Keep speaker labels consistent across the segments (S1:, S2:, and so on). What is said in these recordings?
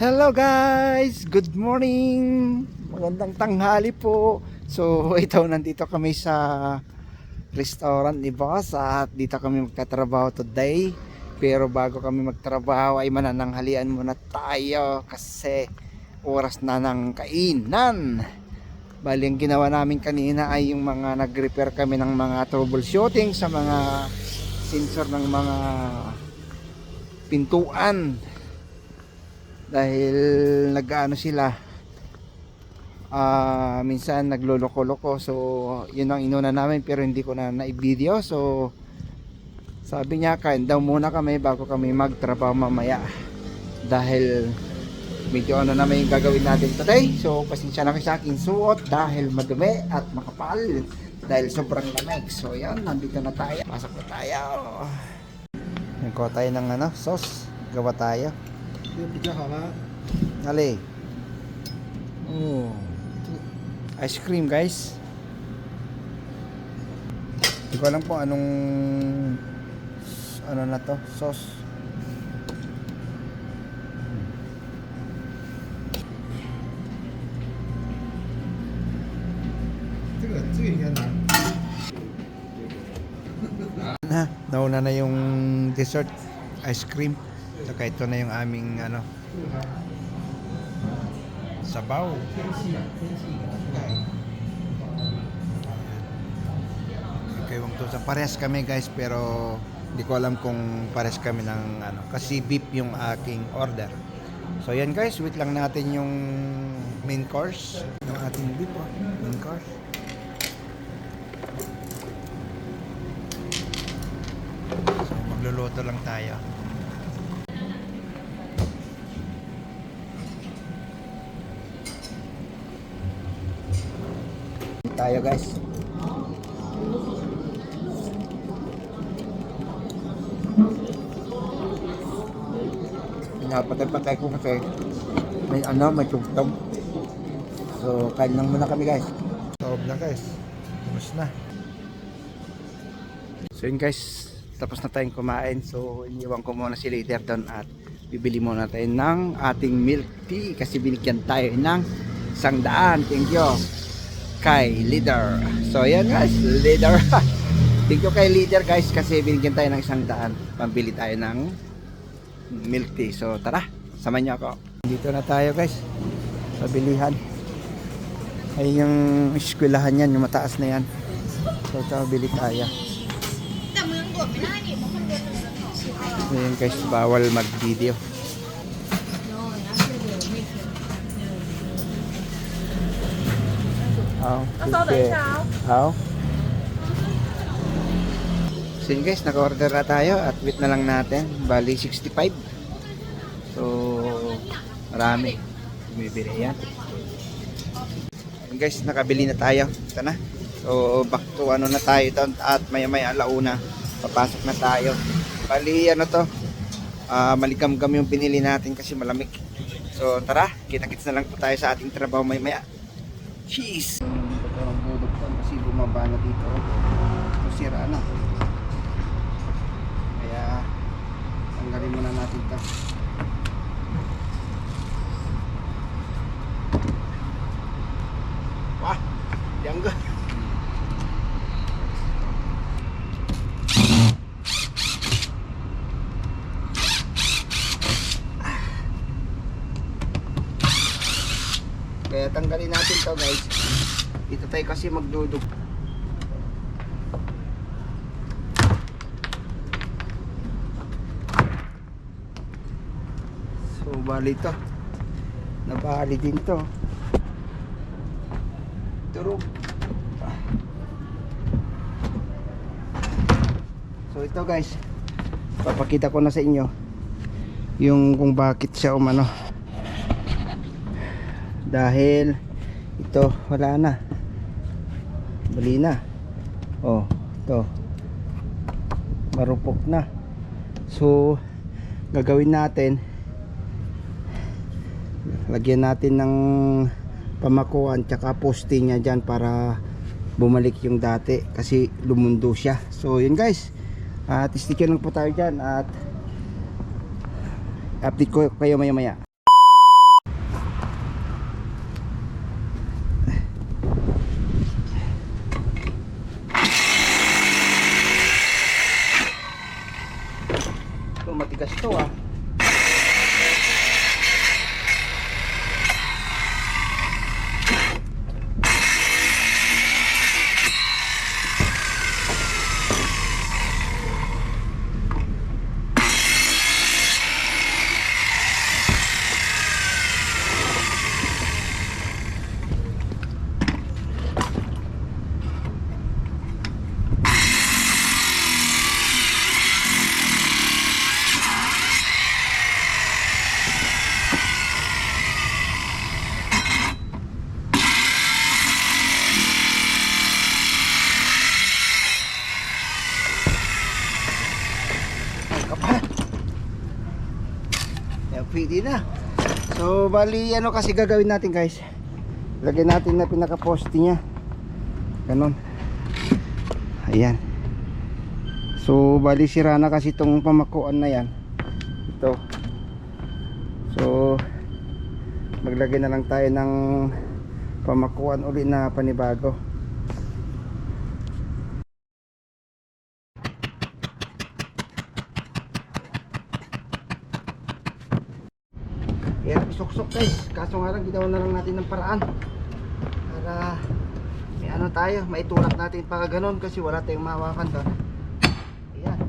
S1: Hello guys! Good morning! Magandang tanghali po. So ito nandito kami sa restaurant ni Boss at dito kami magtatrabaho today. Pero bago kami magtrabaho ay manananghalian muna tayo kasi oras na ng kainan. Bali ang ginawa namin kanina ay yung mga nag-repair kami ng mga troubleshooting sa mga sensor ng mga pintuan dahil nag-ano sila ah minsan nagloloko-loko. So yun ang inuna namin pero hindi ko na na-video. So sabi niya kain daw muna kami bago kami magtrabaho mamaya. Dahil medyo ano naman yung gagawin natin today. So pasensya na kayo sa aking suot dahil madumi at makapal. Dahil sobrang lamig. So yan nandito na tayo. Pasok na tayo. Nagkuha tayo ng ano sauce. Gawa tayo
S2: 这个比较好啦。
S1: Ali. Oh. Ice cream, guys. Hindi ko alam po anong ano na to, sauce.
S2: 这个这个应该拿。
S1: Na, nauna na yung dessert, ice cream. dito kahit ito na yung aming ano sabaw. Okay wang to sa pares kami guys pero hindi ko alam kung pares kami ng ano kasi beef yung aking order. So yan guys wait lang natin yung main course. Ng ating beef oh. main course. So magluluto lang tayo. Tayo guys. Pinapatay-patay ko kasi may ano, may tugtog. So, kain lang muna kami guys. Soob na guys. Tapos na. So yun guys, tapos na tayong kumain. So, iniwan ko muna si leader doon at bibili muna tayo ng ating milk tea kasi binigyan tayo ng isang daan. Thank you kay leader. So yan guys leader. Thank you kay leader guys kasi binigyan tayo ng isang daan. Pambili tayo ng milk tea. So tara samahan niyo ako. Dito na tayo guys sa bilihan. Ay yung eskwelahan yan yung mataas na yan. So tao bili tayo.
S3: So
S1: yan guys bawal mag video
S3: 那稍等一下哦。
S1: How? So yun guys, naka-order na tayo at wait na lang natin. Bali 65. So, marami. Bumibili yan. Yun guys, nakabili na tayo. Ito na. So, back to ano na tayo ito at maya maya alauna. Papasok na tayo. Bali, ano to? Ah, maligam-gam yung pinili natin kasi malamig. So, tara. Kita-kits na lang po tayo sa ating trabaho maya maya. Cheese! Ito ang budok ko kasi bumaba na dito. Masira na. Kaya tanggalin muna natin ito. Tanggalin natin to guys. Dito tayo kasi magdudug. So bali to. Nabali din to. Turog. So ito guys. Papakita ko na sa inyo yung kung bakit siya umano dahil ito wala na. Bali na. Oh ito. Marupok na. So gagawin natin lagyan natin ng pamakuan tsaka poste niya dyan para bumalik yung dati kasi lumundo siya. So yun guys. At sticker lang po tayo dyan at update ko kayo maya maya Ito matigas to ah. Pwede na. So, bali, ano kasi gagawin natin guys. Lagyan natin na pinaka-poste niya. Ganon. Ayan. So, bali sira na kasi itong pamakuan na yan. Ito. So, maglagay na lang tayo ng pamakuan uli na panibago. Yan, suksok guys. Kaso nga lang, ginawa na lang natin ng paraan. Para may ano tayo, maitulak natin para ganon kasi wala tayong mahawakan doon. Ayan.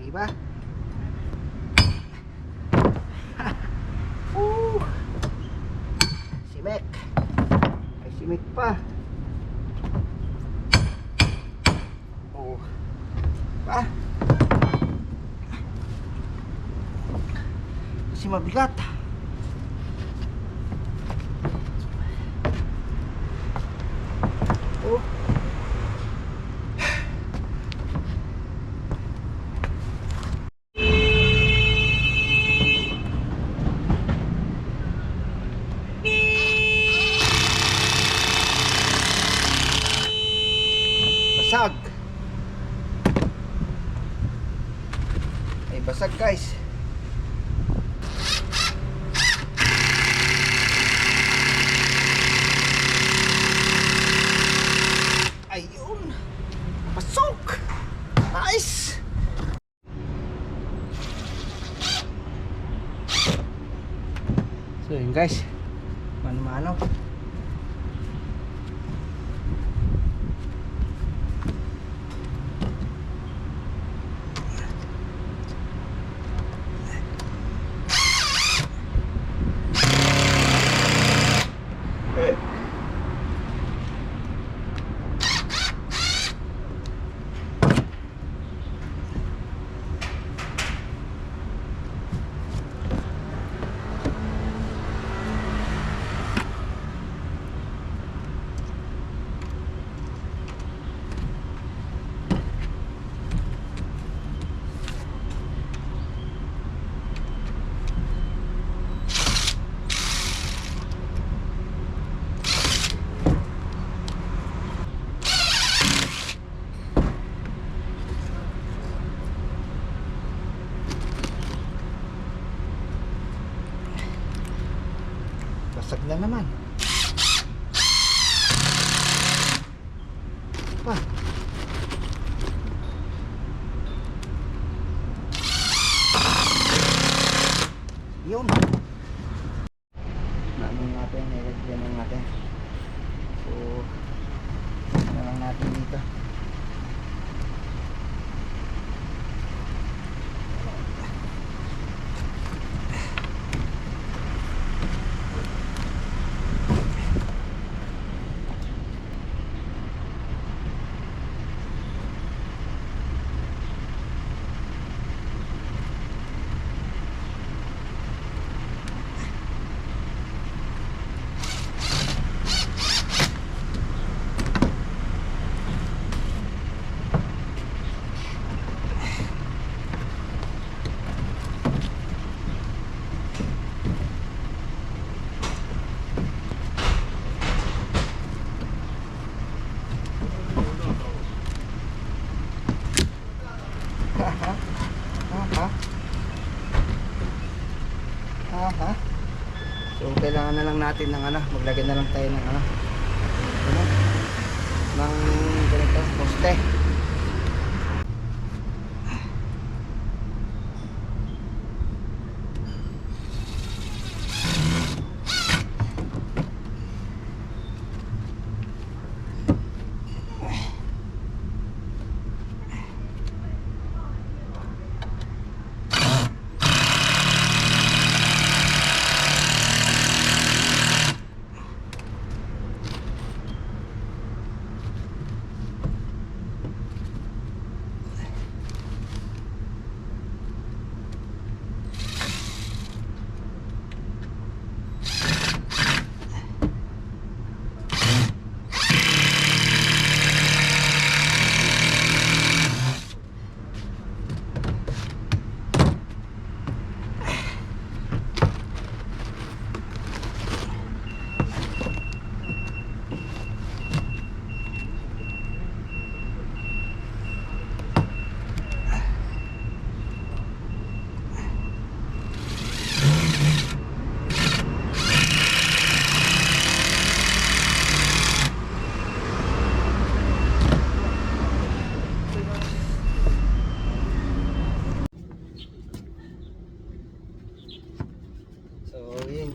S1: Diba? Woo! Si Mek. Ay, simik pa. Pa. Kasi mabigat. Oh. Basag. Ay basag guys. Ayun. Pasok. Nice. So yun guys. Basag na naman. Pa. Aha. So kailangan na lang natin ng ano, maglagay na lang tayo ng ano. Ano? Ng ganito, poste.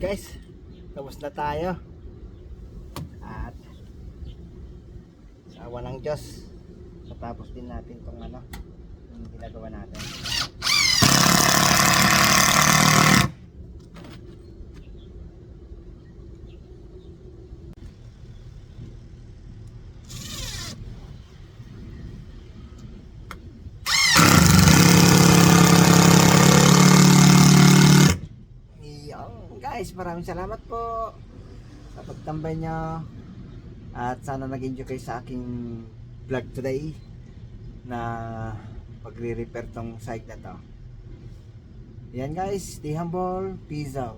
S1: Guys. Tapos na tayo. At sa awa ng Diyos, matapos din natin tong ano, yung ginagawa natin. Yun, guys, maraming salamat po sa pagtambay nyo. At sana nag-enjoy kayo sa aking vlog today na pagre-repair tong site na to. Yan guys, stay humble, peace out.